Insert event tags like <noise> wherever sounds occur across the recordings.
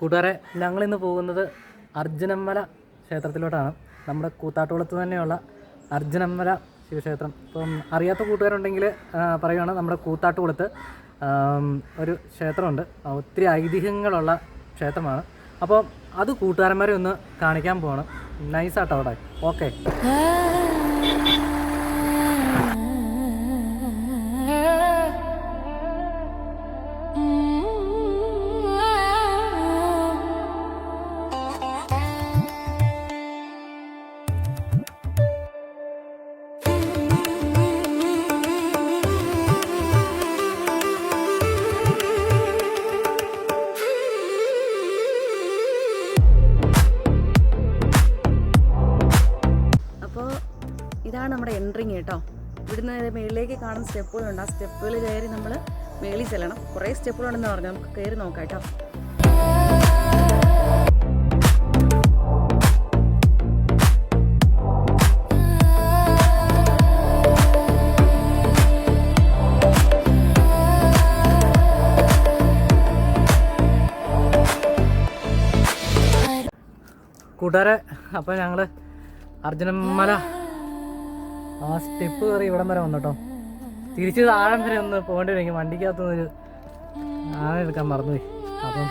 കൂട്ടുകാരെ ഞങ്ങളിന്ന് പോകുന്നത് അർജുനമ്മല ക്ഷേത്രത്തിലോട്ടാണ്. നമ്മുടെ കൂത്താട്ടുകുളത്ത് തന്നെയുള്ള അർജുനമ്മല ശിവക്ഷേത്രം. ഇപ്പം അറിയാത്ത കൂട്ടുകാരുണ്ടെങ്കിൽ പറയുകയാണ് നമ്മുടെ കൂത്താട്ടുകുളത്ത് ഒരു ക്ഷേത്രമുണ്ട്. ഒത്തിരി ഐതിഹ്യങ്ങളുള്ള ക്ഷേത്രമാണ്. അപ്പോൾ അത് കൂട്ടുകാരന്മാരെ ഒന്ന് കാണിക്കാൻ പോവാണ്. നൈസാട്ടോ അവിടെ. ഓക്കെ. കാണുന്ന സ്റ്റെപ്പുകളുണ്ട് ആ സ്റ്റെപ്പുകൾ കയറി നമ്മൾ മേളിൽ ചെല്ലണം. കുറേ സ്റ്റെപ്പുകളുണ്ടെന്ന് പറഞ്ഞു. നമുക്ക് കയറി നോക്കാം കേട്ടോ. കൂട്ടുകാരെ അപ്പോൾ ഞങ്ങൾ അർജുനമല ആ സ്റ്റെപ്പ് കയറി ഇവിടം വരെ വന്നു കേട്ടോ. തിരിച്ച് താഴം വരെ ഒന്ന് പോകേണ്ടി വരും. വണ്ടിക്കകത്തുനിന്നൊരു ആന എടുക്കാൻ മറന്നുപോയി. അപ്പം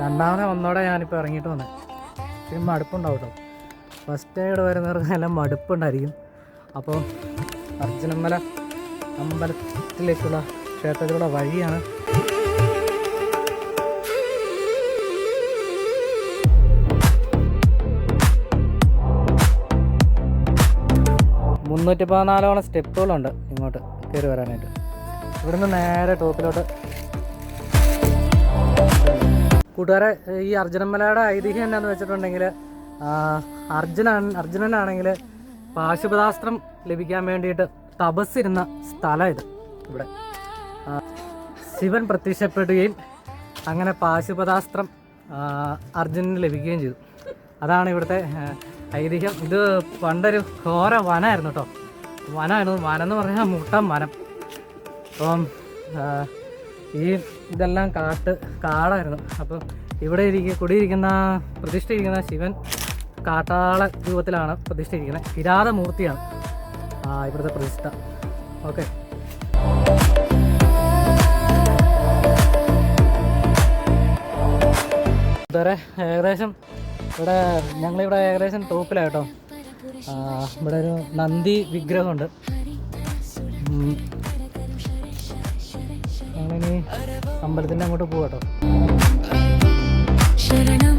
രണ്ടാമത് ഒന്നോടെ ഞാനിപ്പോൾ ഇറങ്ങിയിട്ട് വന്നത് ഇത്തിരി മടുപ്പുണ്ടാവും കേട്ടോ ഫസ്റ്റ് ഇവിടെ വരുന്നവർക്ക് നല്ല മടുപ്പുണ്ടായിരിക്കും. അപ്പോൾ അർജുനമല അമ്പലത്തിലേക്കുള്ള ക്ഷേത്രത്തിലുള്ള വഴിയാണ്. മുന്നൂറ്റി പതിനാലോളം സ്റ്റെപ്പുകളുണ്ട് ഇങ്ങോട്ട്. കയറി വരാനായിട്ട്. ഇവിടുന്ന് നേരെ ടോപ്പിലോട്ട്. കൂട്ടുകാരെ ഈ അർജുനമലയുടെ ഐതിഹ്യം എന്താണെന്ന് വെച്ചിട്ടുണ്ടെങ്കിൽ അർജുനൻ അർജുനനാണെങ്കിൽ പാശുപദാസ്ത്രം ലഭിക്കാൻ വേണ്ടിയിട്ട് തപസ്സിരുന്ന സ്ഥലം ഇത് ഇവിടെ. ശിവൻ പ്രത്യക്ഷപ്പെടുകയും അങ്ങനെ പാശുപദാസ്ത്രം അർജുനന് ലഭിക്കുകയും ചെയ്തു. അതാണ് ഇവിടുത്തെ ഐതിഹ്യം. ഇത് പണ്ടൊരു ഘോര വനമായിരുന്നു കേട്ടോ. വനമായിരുന്നു വനം എന്ന് പറഞ്ഞാൽ മുട്ടം വനം അപ്പം ഈ ഇതെല്ലാം കാട്ട് കാടായിരുന്നു. അപ്പം ഇവിടെ ഇരിക്കുക കുടിയിരിക്കുന്ന പ്രതിഷ്ഠയിരിക്കുന്ന ശിവൻ കാട്ടാള രൂപത്തിലാണ് പ്രതിഷ്ഠയിരിക്കുന്നത് കിരാതമൂർത്തിയാണ് ആ, ഇവിടുത്തെ പ്രതിഷ്ഠ. ഓക്കെ. ഇതുവരെ ഏകദേശം ഇവിടെ ഞങ്ങളിവിടെ ഏകദേശം ടോപ്പിലായിട്ടോ. ഇവിടെ ഒരു നന്ദി വിഗ്രഹമുണ്ട്. അങ്ങനെ അമ്പലത്തിന്റെ അങ്ങോട്ട് പോവാട്ടോ. ശരണം.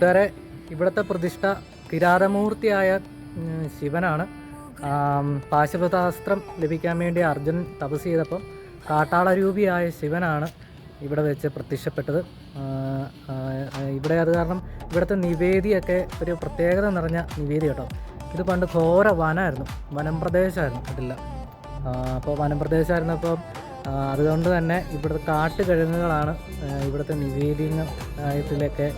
കൂട്ടുകാരെ ഇവിടുത്തെ പ്രതിഷ്ഠ കിരാതമൂർത്തിയായ ഉം, ശിവനാണ്. പാശുപതാസ്ത്രം ലഭിക്കാൻ വേണ്ടി അർജുൻ തപസ് ചെയ്തപ്പം കാട്ടാളരൂപിയായ ശിവനാണ് ഇവിടെ വെച്ച് പ്രത്യക്ഷപ്പെട്ടത്. ഇവിടെ അത് കാരണം ഇവിടുത്തെ നിവേദിയൊക്കെ ഒരു പ്രത്യേകത നിറഞ്ഞ നിവേദി കേട്ടോ. ഇത് പണ്ട് ഘോര വനമായിരുന്നു വനം പ്രദേശമായിരുന്നു ഇതില്ല അപ്പോൾ വനം പ്രദേശമായിരുന്നപ്പോൾ അതുകൊണ്ട് തന്നെ ഇവിടുത്തെ കാട്ടുകിഴങ്ങുകളാണ് ഇവിടുത്തെ നിവേദ്യത്തിലൊക്കെ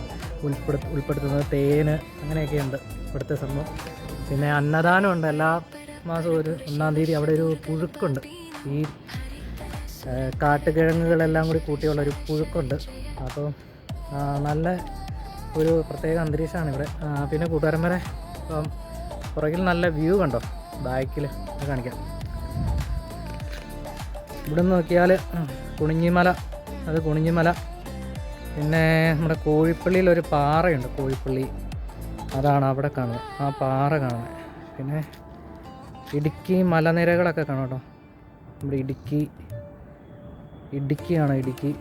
ഉൾപ്പെടു ഉൾപ്പെടുത്തുന്നത് തേന് അങ്ങനെയൊക്കെയുണ്ട് ഇവിടുത്തെ സംഭവം. പിന്നെ അന്നദാനമുണ്ട്. എല്ലാ മാസവും ഒരു ഒന്നാം തീയതി അവിടെ ഒരു പുഴുക്കുണ്ട്. ഈ കാട്ടുകിഴങ്ങുകളെല്ലാം കൂടി കൂട്ടിയുള്ള ഒരു പുഴുക്കുണ്ട്. അപ്പോൾ നല്ല ഒരു പ്രത്യേക അന്തരീക്ഷമാണ് ഇവിടെ. പിന്നെ കൂട്ടുകാരന്മാരെ ഇപ്പം പുറകിൽ നല്ല വ്യൂ കണ്ടോ? ബാക്കിൽ കാണിക്കാം. ഇവിടെ നിന്ന് നോക്കിയാൽ കുണിഞ്ഞിമല. അത് കുണിഞ്ഞിമല. പിന്നെ നമ്മുടെ കോഴിപ്പള്ളിയിൽ ഒരു പാറയുണ്ട് കോഴിപ്പള്ളി. അതാണ് അവിടെ കാണുന്നത്. ആ പാറ കാണുന്നത്. പിന്നെ ഇടുക്കി മലനിരകളൊക്കെ കാണാം കേട്ടോ. നമ്മുടെ ഇടുക്കി. ഇടുക്കിയാണ് ഇടുക്കി.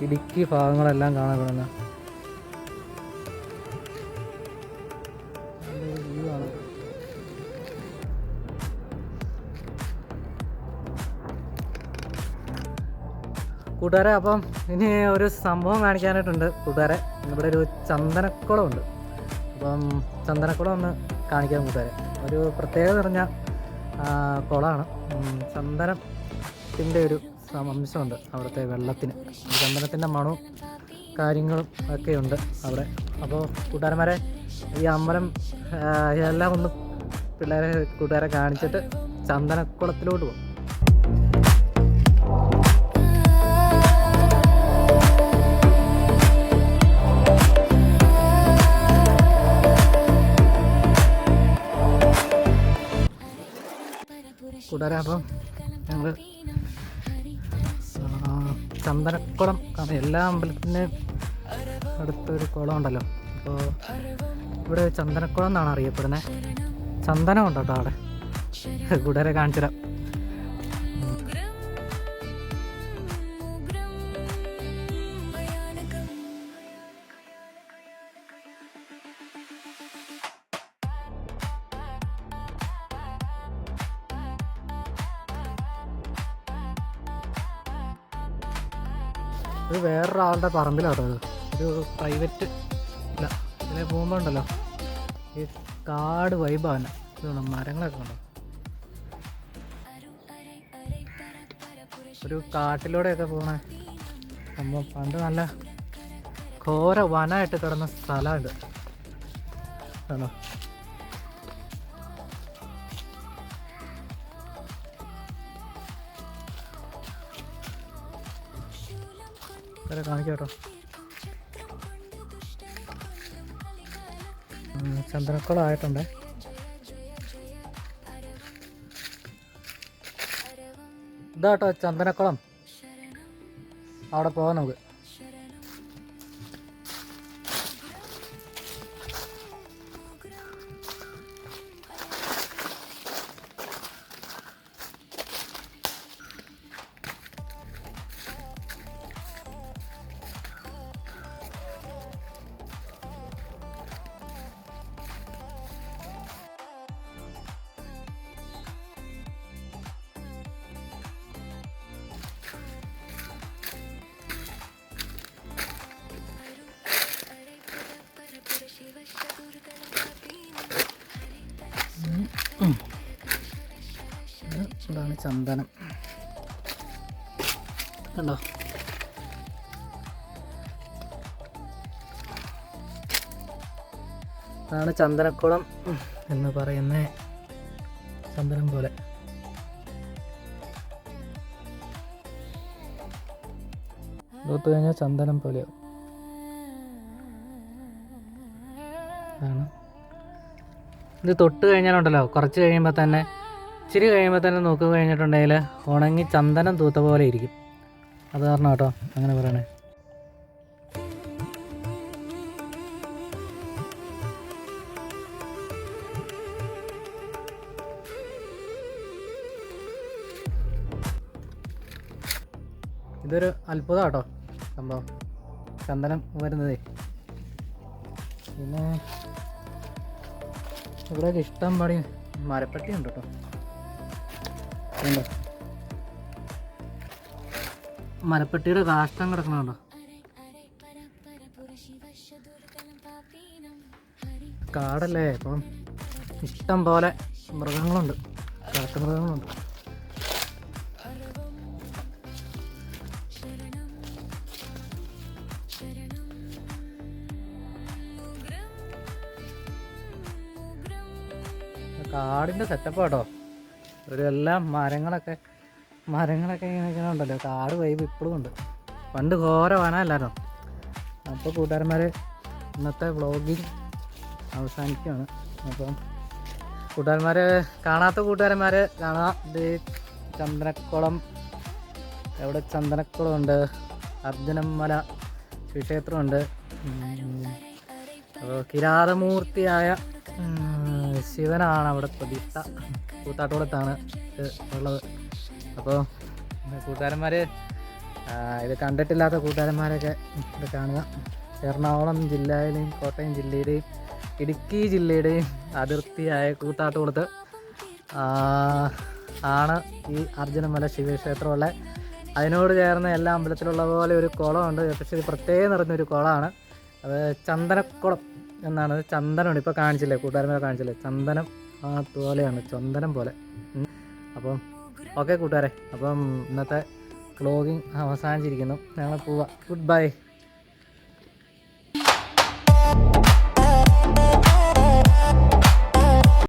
ഇടുക്കി ഭാഗങ്ങളെല്ലാം കാണപ്പെടുന്ന കൂട്ടുകാരെ അപ്പം ഇനി ഒരു സംഭവം കാണിക്കാനായിട്ടുണ്ട് കൂട്ടുകാരെ. ഇവിടെ ഒരു ചന്ദനക്കുളമുണ്ട്. അപ്പം ചന്ദനക്കുളം ഒന്ന് കാണിക്കാൻ കൂട്ടുകാരെ. ഒരു പ്രത്യേകത നിറഞ്ഞ കുളമാണ്. ചന്ദനത്തിന്റെ ഒരു അംശമുണ്ട് അവിടുത്തെ വെള്ളത്തിന്. ചന്ദനത്തിന്റെ മണവും കാര്യങ്ങളും ഒക്കെ ഉണ്ട് അവിടെ. അപ്പോൾ കൂട്ടുകാരന്മാരെ ഈ അമ്പലം ഇതെല്ലാം ഒന്ന് പിള്ളേരെ കൂട്ടുകാരെ കാണിച്ചിട്ട് ചന്ദനക്കുളത്തിലോട്ട് പോകും. കൂട്ടുകാരെ അപ്പം ഞങ്ങൾ ചന്ദനക്കുളം കാരണം എല്ലാ അമ്പലത്തിന്റെയും അടുത്തൊരു കുളം ഉണ്ടല്ലോ അപ്പോൾ ഇവിടെ ചന്ദനക്കുളം എന്നാണ് അറിയപ്പെടുന്നത്. ചന്ദനം ഉണ്ടോ കേട്ടോ അവിടെ? <laughs> കൂട്ടുകാരെ കാണിച്ചു തരാം ഇത് വേറൊരാളുടെ പറമ്പിലാട്ടോ ഇത്. ഒരു പ്രൈവറ്റ് ഇല്ല. ഇതിലെ പോകുമ്പോൾ ഉണ്ടല്ലോ. ഈ കാട് വൈബാണ് ഇതാണ് മരങ്ങളൊക്കെ ഉണ്ടോ? ഒരു കാട്ടിലൂടെയൊക്കെ പോണേ സംഭവം. പണ്ട് നല്ല ഘോര വനമായിട്ട് കിടന്ന സ്ഥലമുണ്ട് ആണോ? ഇവരെ കാണിക്കാം ചന്ദ്രക്കുളം ആയിട്ടുണ്ടേ ഇതാട്ടോ ചന്ദനക്കുളം. അവിടെ പോവാം നമുക്ക്. ചന്ദനം. കണ്ടോ? അതാണ് ചന്ദനക്കുളം എന്ന് പറയുന്ന ചന്ദനം പോലെ. തൊട്ട് കഴിഞ്ഞാൽ ചന്ദനം പോലെയാവും. ഇത് തൊട്ട് കഴിഞ്ഞാലുണ്ടല്ലോ. കുറച്ച് കഴിയുമ്പോൾ തന്നെ ഇച്ചിരി കഴിയുമ്പോൾ തന്നെ നോക്കി കഴിഞ്ഞിട്ടുണ്ടെങ്കിൽ ഉണങ്ങി ചന്ദനം തൂത്ത പോലെ ഇരിക്കും. അത് കാരണം കേട്ടോ അങ്ങനെ പറയണേ. ഇതൊരു അത്ഭുതം കേട്ടോ സംഭവം. ചന്ദനം വരുന്നതേ. പിന്നെ ഇവിടെയൊക്കെ ഇഷ്ടം പടി മരപ്പെട്ടി ഉണ്ട് കേട്ടോ. കണ്ടോ? മരപ്പെട്ടിയുടെ കാഷ്ടം കിടക്കണുണ്ടോ കാടല്ലേ? ഇപ്പം ഇഷ്ടം പോലെ മൃഗങ്ങളുണ്ട്. കാട്ടുമൃഗങ്ങളുണ്ട് കാടിന്റെ സെറ്റപ്പ് എല്ലാം മരങ്ങളൊക്കെ മരങ്ങളൊക്കെ ഇങ്ങനെ ഇങ്ങനെ ഉണ്ടല്ലോ. കാട് വൈബ് ഇപ്പോഴും ഉണ്ട്. പണ്ട് ഘോര വനമല്ലായിരുന്നു? അപ്പോൾ കൂട്ടുകാരന്മാർ ഇന്നത്തെ വ്ളോഗിങ് അവസാനിക്കുകയാണ്. അപ്പം കൂട്ടുകാരന്മാർ കാണാത്ത കൂട്ടുകാരന്മാർ കാണാം. ഇത് ചന്ദനക്കുളം എവിടെ ചന്ദനക്കുളമുണ്ട്? ഉം. അപ്പോൾ കിരാതമൂർത്തിയായ ശിവനാണ് അവിടെ പ്രതിഷ്ഠ. കൂത്താട്ടുകുളത്താണ് ഇത് ഉള്ളത്. അപ്പോൾ കൂട്ടുകാരന്മാർ ഇത് കണ്ടിട്ടില്ലാത്ത കൂട്ടുകാരന്മാരൊക്കെ ഇത് കാണുക. എറണാകുളം ജില്ലയിലെയും കോട്ടയം ജില്ലയുടെയും ഇടുക്കി ജില്ലയുടെയും അതിർത്തിയായ കൂത്താട്ടുകുളത്ത് ആണ് ഈ അർജുനമല ശിവക്ഷേത്രമുള്ള. അതിനോട് ചേർന്ന് എല്ലാ അമ്പലത്തിലുള്ള പോലെ ഒരു കുളമുണ്ട്. പക്ഷേ ഇത് പ്രത്യേകം നിറഞ്ഞൊരു കുളമാണ്. അത് ചന്ദനക്കുളം എന്നാണ്. ചന്ദനമുണ്ട് ചന്ദനമാണ്. ഇപ്പോൾ കാണിച്ചില്ലേ? കൂട്ടുകാരന്മാരെ കാണിച്ചില്ലേ? ചന്ദനം ആ പോലെയാണ് ചന്ദനം പോലെ. അപ്പം ഓക്കെ കൂട്ടുകാരെ. അപ്പം ഇന്നത്തെ വ്ളോഗിങ് അവസാനിച്ചിരിക്കുന്നു. ഞങ്ങൾ പോവാം. Good bye